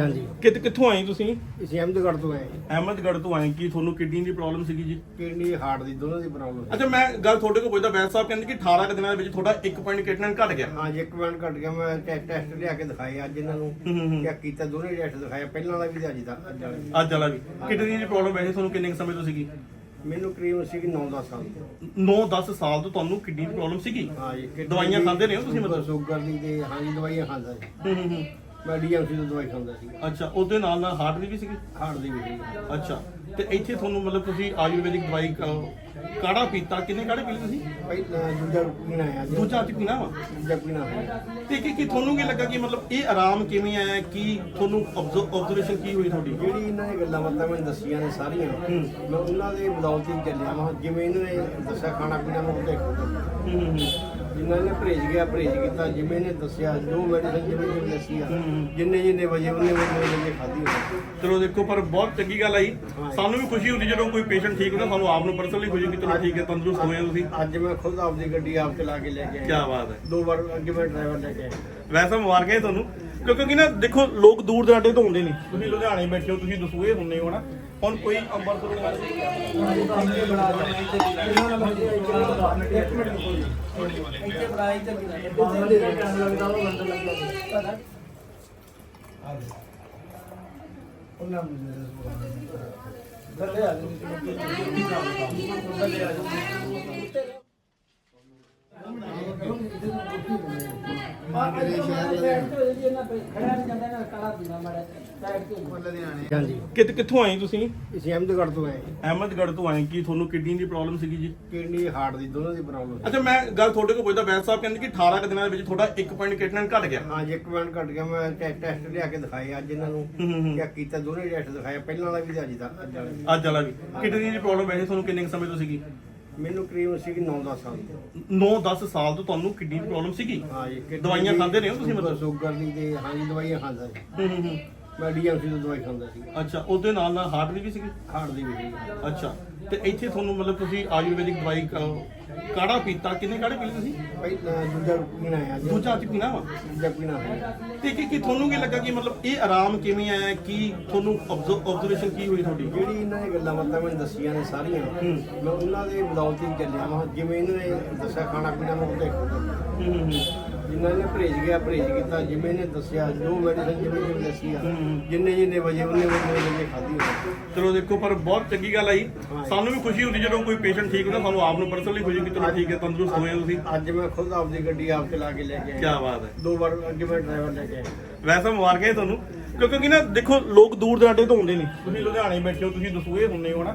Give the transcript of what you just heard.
ਹਾਂਜੀ। ਕਿਤ ਕਿੱਥੋਂ ਆਏ ਤੁਸੀਂ? ਅਸੀਂ ਅਹਿਮਦਗੜ੍ਹ ਤੋਂ ਆਏ ਜੀ। ਅਹਿਮਦਗੜ੍ਹ ਤੋਂ ਆਏ ਕੀ ਤੁਹਾਨੂੰ ਕਿਡਨੀ ਦੀ ਪ੍ਰੋਬਲਮ ਸੀਗੀ ਜੀ? ਕਿਡਨੀ ਹਾਰਟ ਦੀ ਦੋਨੋਂ ਦੀ ਪ੍ਰੋਬਲਮ ਅੱਛਾ ਮੈਂ ਗੱਲ ਤੁਹਾਡੇ ਕੋਲ ਪੁੱਛਦਾ ਵੈਦ ਸਾਹਿਬ ਕਹਿੰਦੇ ਕਿ 18 ਕੁ ਦਿਨਾਂ ਦੇ ਵਿੱਚ ਤੁਹਾਡਾ 1 ਪੁਆਇੰਟ ਕਿਡਨੀ ਘਟ ਗਿਆ। ਹਾਂ ਜੀ ਇੱਕ ਮਿੰਟ ਘਟ ਗਿਆ। ਮੈਂ ਟੈਸਟ ਟੈਸਟ ਲਿਆ ਕੇ ਦਿਖਾਏ ਅੱਜ ਇਹਨਾਂ ਨੂੰ। ਹੂੰ, ਹੂੰ, ਹੂੰ। ਚੈੱਕ ਕੀਤਾ ਦੋਨੇ ਟੈਸਟ ਦਿਖਾਇਆ ਪਹਿਲਾਂ ਵਾਲਾ ਵੀ ਤੇ ਅੱਜ ਦਾ। ਅੱਜ ਵਾਲਾ ਵੀ। ਅੱਜ ਵਾਲਾ ਵੀ। ਕਿਡਨੀ ਦੀ ਪ੍ਰੋਬਲਮ ਵੈਸੇ ਤੁਹਾਨੂੰ ਕਿੰਨੇ ਕੁ ਸਮੇਂ ਤੋਂ ਸੀਗੀ? ਮੈਨੂੰ ਕਰੀਬ ਸੀਗੀ 9-10 ਸਾਲ ਦੀ 9-10 ਸਾਲ ਤੋਂ ਤੁਹਾਨੂੰ ਕਿਡਨੀ ਦੀ ਪ੍ਰੋਬਲਮ ਸੀਗੀ? ਹਾਂ ਜੀ ਕਿਡਨੀ ਦਵਾਈਆਂ ਦੀ- ਖਾਂਦੇ ਰਹੇ ਹੋ ਤੁਸੀਂ ਮਤਲਬ? ਸ਼ੂਗਰ ਦੀ ਤੇ ਹਾਂ ਜੀ ਦਵਾਈਆਂ ਖਾਂਦਾ ਸੀ ਹੂੰ ਹੂੰ ਹੂੰ। ਮੈਂ ਡੀਐਮਸੀ ਤੋਂ ਦਵਾਈ ਖਾਂਦਾ ਸੀ। ਅੱਛਾ ਉਹਦੇ ਨਾਲ ਨਾਲ ਹਾਰਟ ਦੀ ਵੀ ਸੀਗੀ? ਹਾਰਟ ਦੀ ਵੀ ਸੀ ਅੱਛਾ ਤੇ ਇੱਥੇ ਤੁਹਾਨੂੰ ਮਤਲਬ ਤੁਸੀਂ ਆਯੁਰਵੈਦਿਕ ਦਵਾਈ ਅਹ, ਕਾੜਾ ਪੀਤਾ? ਕਿੰਨੇ ਕਾੜੇ ਪੀ ਲਏ ਤੁਸੀਂ ਪਹਿਲਾਂ ਦੂਜਾ ਪੀਣਾ ਅੱਜ ਦੂਜਾ ਅੱਜ ਪੀਣਾ ਵਾ ਦੂਜਾ ਪੀਣਾ ਹੈ ਤੇ ਕੀ ਕੀ ਤੁਹਾਨੂੰ ਕੀ ਲੱਗਾ ਕਿ ਮਤਲਬ ਇਹ ਆਰਾਮ ਕਿਵੇਂ ਆਇਆ? ਕੀ ਤੁਹਾਨੂੰ ਆਬਜ਼ਰਵੇਸ਼ਨ ਕੀ ਹੋਈ ਤੁਹਾਡੀ? ਜਿਹੜੀ ਇਹਨਾਂ ਨੇ ਗੱਲਾਂ ਬਾਤਾਂ ਮੈਨੂੰ ਦੱਸੀਆਂ ਨੇ ਸਾਰੀਆਂ। ਮੈਂ ਉਹਨਾਂ ਦੇ ਬਦੌਲਤ ਹੀ ਚੱਲਿਆ। ਮੈਂ ਜਿਵੇਂ ਇਹਨਾਂ ਨੇ ਦੱਸਿਆ ਖਾਣਾ ਪੀਣਾ ਮੈਂ ਉਹਦੇ ਹੂੰ ਹੂੰ ਹੂੰ। ਜਿੰਨਾ ਨੇ ਪਰਹੇਜ ਗਿਆ ਪਰਹੇਜ ਕੀਤਾ ਜਿਵੇਂ ਇਹਨੇ ਦੱਸਿਆ ਜੋ ਮੈਡੀਸਨ ਜਿਵੇਂ ਜਿਵੇਂ ਦੱਸੀ ਆ। ਜਿੰਨੇ ਜਿੰਨੇ ਵਜੇ ਉਹਨੇ ਵਜੇ ਵਜੇ ਖਾਧੀ ਹੋਣੀ। ਚਲੋ ਦੇਖੋ ਪਰ ਬਹੁਤ ਚੰਗੀ ਗੱਲ ਆਈ। ਸਾਨੂੰ ਵੀ ਖੁਸ਼ੀ ਹੁੰਦੀ ਜਦੋਂ ਕੋਈ ਪੇਸ਼ੈਂਟ ਠੀਕ ਹੁੰਦਾ ਸਾਨੂੰ ਆਪ ਨੂੰ ਪਰਸਨਲੀ ਖੁਸ਼ੀ ਕਿ ਚਲੋ ਠੀਕ ਹੈ ਤੰਦਰੁਸਤ ਹੋਏ ਤੁਸੀਂ। ਅੱਜ ਮੈਂ ਖੁਦ ਆਪਦੀ ਗੱਡੀ ਆਪ ਚਲਾ ਕੇ ਲੈ ਕੇ ਕੀ ਆਇਆ ਬਾਤ ਹੈ। ਦੋ ਵਾਰ ਅੱਗੇ ਮੈਂ ਡਰਾਈਵਰ ਲੈ ਕੇ ਆਇਆ। ਵੈਸੇ ਮੁਬਾਰਕਾਂ ਹੈ ਤੁਹਾਨੂੰ। ਕਿਉਂਕਿ ਕਿ ਨਾ ਦੇਖੋ, ਲੋਕ ਦੂਰ ਦਰਾਡੇ ਤੋਂ ਆਉਂਦੇ ਨਹੀਂ ਤੁਸੀਂ ਲੁਧਿਆਣੇ ਬੈਠੇ ਹੋ, ਤੁਸੀਂ ਦਸੂਏ ਹੁੰਨੇ ਹੋ ਨਾ। ਹੁਣ ਕੋਈ ਅੰਮ੍ਰਿਤਸਰ ਹਾਂਜੀ। ਕਿਤ ਕਿੱਥੋਂ ਆਏ ਤੁਸੀਂ? ਅਸੀਂ ਅਹਿਮਦਗੜ੍ਹ ਤੋਂ ਆਏ। ਅਹਿਮਦਗੜ੍ਹ ਤੋਂ ਆਏ ਕੀ ਤੁਹਾਨੂੰ ਕਿਡਨੀ ਦੀ ਪ੍ਰੋਬਲਮ ਸੀਗੀ ਜੀ? ਕਿਡਨੀ ਹਾਰਟ ਦੀ ਦੋਨੋਂ ਦੀ ਪ੍ਰੋਬਲਮ ਅੱਛਾ ਮੈਂ ਗੱਲ ਤੁਹਾਡੇ ਕੋਲ ਪੁੱਛਦਾ ਵੈਦ ਸਾਹਿਬ ਕਹਿੰਦੇ ਕਿ 18 ਕੁ ਦਿਨਾਂ ਦੇ ਵਿੱਚ ਤੁਹਾਡਾ 1 ਪੁਆਇੰਟ ਕਿਡਨੀ ਘਟ ਗਿਆ। ਹਾਂ ਜੀ ਇੱਕ ਮਿੰਟ ਘਟ ਗਿਆ। ਮੈਂ ਟੈਸਟ ਟੈਸਟ ਲਿਆ ਕੇ ਦਿਖਾਏ ਅੱਜ ਇਹਨਾਂ ਨੂੰ ਚੈੱਕ ਕੀਤਾ ਦੋਨੇ ਟੈਸਟ ਦਿਖਾਇਆ ਪਹਿਲਾਂ ਵਾਲਾ ਵੀ ਤੇ ਅੱਜ ਦਾ ਅੱਜ ਵਾਲਾ ਵੀ। ਅੱਜ ਵਾਲਾ ਵੀ। ਕਿਡਨੀ ਦੀ ਪ੍ਰੋਬਲਮ ਵੈਸੇ ਤੁਹਾਨੂੰ ਕਿੰਨੇ ਕੁ ਸਮੇਂ ਤੋਂ ਸੀਗੀ? ਮੈਨੂੰ ਕਰੀਬ ਸੀਗੀ 9-10 ਸਾਲ ਦੀ 9-10 ਸਾਲ ਤੋਂ ਤੁਹਾਨੂੰ ਕਿਡਨੀ ਦੀ ਪ੍ਰੋਬਲਮ ਸੀਗੀ? ਹਾਂ ਜੀ ਦਵਾਈਆਂ ਦੀ- ਖਾਂਦੇ ਰਹੇ ਹੋ ਤੁਸੀਂ ਮਤਲਬ? ਸ਼ੂਗਰ ਦੀ ਤੇ ਹਾਂ ਜੀ ਦਵਾਈਆਂ ਖਾਂਦਾ ਸੀ। ਹੂੰ ਹੂੰ ਹੂੰ। ਮੈਂ ਡੀਐਮਸੀ ਤੋਂ ਦਵਾਈ ਖਾਂਦਾ ਸੀ। ਅੱਛਾ ਉਹਦੇ ਨਾਲ ਨਾਲ ਹਾਰਟ ਦੀ ਵੀ ਸੀਗੀ? ਹਾਰਟ ਦੀ ਵੀ ਸੀ ਅੱਛਾ ਤੇ ਇੱਥੇ ਤੁਹਾਨੂੰ ਮਤਲਬ ਤੁਸੀਂ ਆਯੁਰਵੈਦਿਕ ਦਵਾਈ ਅਹ, ਕਾੜਾ ਪੀਤਾ? ਕਿੰਨੇ ਕਾੜੇ ਪੀ ਲਏ ਤੁਸੀਂ ਪਹਿਲਾਂ ਦੂਜਾ ਪੀਣਾ ਹੈ ਅੱਜ। ਦੂਜਾ ਅੱਜ ਪੀਣਾ ਵਾ? ਦੂਜਾ ਪੀਣਾ ਹੈ। ਤੇ ਕੀ ਕੀ ਤੁਹਾਨੂੰ ਕੀ ਲੱਗਾ ਕਿ ਮਤਲਬ ਇਹ ਆਰਾਮ ਕਿਵੇਂ ਆਇਆ? ਕੀ ਤੁਹਾਨੂੰ ਆਬਜ਼ਰਵੇਸ਼ਨ ਕੀ ਹੋਈ ਤੁਹਾਡੀ? ਜਿਹੜੀ ਇਹਨਾਂ ਨੇ ਗੱਲਾਂ ਬਾਤਾਂ ਮੈਨੂੰ ਦੱਸੀਆਂ ਨੇ ਸਾਰੀਆਂ। ਮੈਂ ਉਹਨਾਂ ਦੇ ਬਦੌਲਤ ਹੀ ਚੱਲਿਆ ਮੈਂ ਜਿਵੇਂ ਇਹਨਾਂ ਨੇ ਦੱਸਿਆ ਖਾਣਾ ਪੀਣਾ ਮੈਂ ਉਹਦੇ ਹੂੰ ਹੂੰ। ਹੂੰ ਜਿੰਨਾ ਨੇ ਪਰਹੇਜ ਗਿਆ ਪਰਹੇਜ ਕੀਤਾ ਜਿਵੇਂ ਇਹਨੇ ਦੱਸਿਆ ਜੋ ਮੈਡੀਸਨ ਜਿਵੇਂ ਜਿਵੇਂ ਦੱਸੀ ਆ ਹੂੰ। ਜਿੰਨੇ ਜਿੰਨੇ ਵਜੇ ਉਹਨੇ ਵਜੇ ਵਜੇ ਖਾਧੀ ਹੋਣੀ। ਚਲੋ ਦੇਖੋ ਪਰ ਬਹੁਤ ਚੰਗੀ ਗੱਲ ਆਈ ਹਾਂ। ਸਾਨੂੰ ਵੀ ਖੁਸ਼ੀ ਹੁੰਦੀ ਜਦੋਂ ਕੋਈ ਪੇਸ਼ੈਂਟ ਠੀਕ ਹੁੰਦਾ ਸਾਨੂੰ ਆਪ ਨੂੰ ਪਰਸਨਲੀ ਖੁਸ਼ੀ ਕਿ ਚਲੋ ਠੀਕ ਹੈ ਤੰਦਰੁਸਤ ਹੋਏ ਆ ਤੁਸੀਂ। ਅੱਜ ਮੈਂ ਖੁਦ ਆਪਦੀ ਗੱਡੀ ਆਪ ਚਲਾ ਕੇ ਲੈ ਕੇ ਕੀ ਆਇਆ ਬਾਤ ਹੈ। ਦੋ ਵਾਰ ਅੱਗੇ ਮੈਂ ਡਰਾਈਵਰ ਲੈ ਕੇ ਆਇਆ। ਵੈਸੇ ਮੁਬਾਰਕਾਂ ਹੈ ਤੁਹਾਨੂੰ। ਕਿਉਂਕਿ ਕਿ ਨਾ ਦੇਖੋ ਲੋਕ ਦੂਰ ਦਰਾਡੇ ਤੋਂ ਆਉਂਦੇ ਨਹੀਂ ਤੁਸੀਂ ਲੁਧਿਆਣੇ ਬੈਠੇ ਹੋ ਤੁਸੀਂ ਦਸੂਏ ਹੁੰਨੇ ਹੋ ਨਾ।